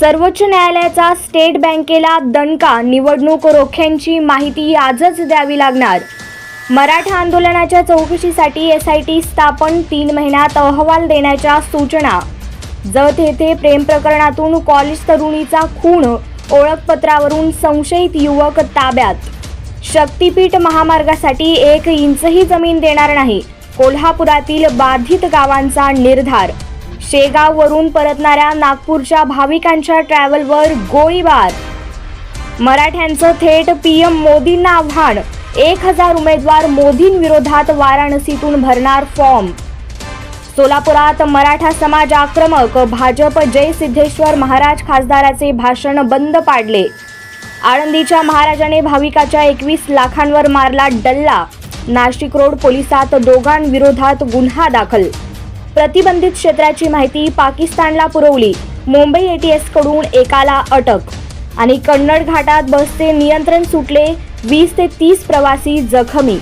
सर्वोच्च न्यायालयाचा स्टेट बँकेला दणका निवडणूक रोख्यांची माहिती आजच द्यावी लागणार. मराठा आंदोलनाच्या चौकशीसाठी एस आय टी स्थापन तीन महिन्यात अहवाल देण्याच्या सूचना. जत येथे प्रेम प्रकरणातून कॉलेज तरुणीचा खून ओळखपत्रावरून संशयित युवक ताब्यात. शक्तीपीठ महामार्गासाठी एक इंचही जमीन देणार नाही. कोल्हापुरातील बाधित गावांचा निर्धार शेगाववरून परतणाऱ्या नागपूरच्या भाविकांच्या ट्रॅव्हलवर गोळीबार. मराठ्यांचं थेट पीएम मोदींना आव्हान. एक हजार उमेदवार मोदींविरोधात वाराणसीतून भरणार फॉर्म सोलापुरात मराठा समाज आक्रमक भाजप जय सिद्धेश्वर महाराज खासदाराचे भाषण बंद पाडले. आळंदीच्या महाराजाने भाविकाच्या एकवीस लाखांवर मारला डल्ला. नाशिक रोड पोलिसात दोघांविरोधात गुन्हा दाखल. प्रतिबंधित क्षेत्राची माहिती पाकिस्तानला पुरवली. मुंबई एटीएसकडून एकाला अटक. आणि कन्नड घाटात बसचे नियंत्रण सुटले वीस ते तीस प्रवासी जखमी.